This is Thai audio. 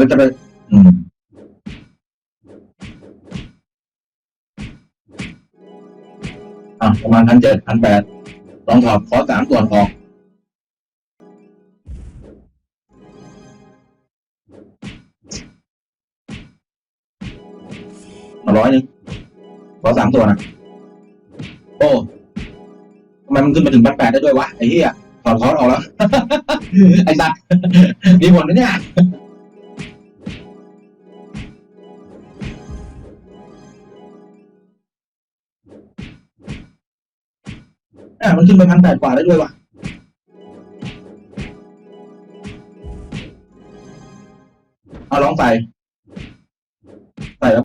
แล้วจะไป อืมอะประมาณพันเจ็ดพันแปดลองถอดคอสามส่วนออกมาร้อยหนึงขอสามส่วนอะ โอ้ทำไมมันขึ้นไปถึงพันแปดได้ด้วยวะ ไอ้เหี้ยถอดคอสออกแล้ว ไอ้สัตว์มีผลนะเนี่ย อ่ามันขึ้นไปพันแปดกว่าได้ด้วยวะเอาลองใส่ ใส่แล้ว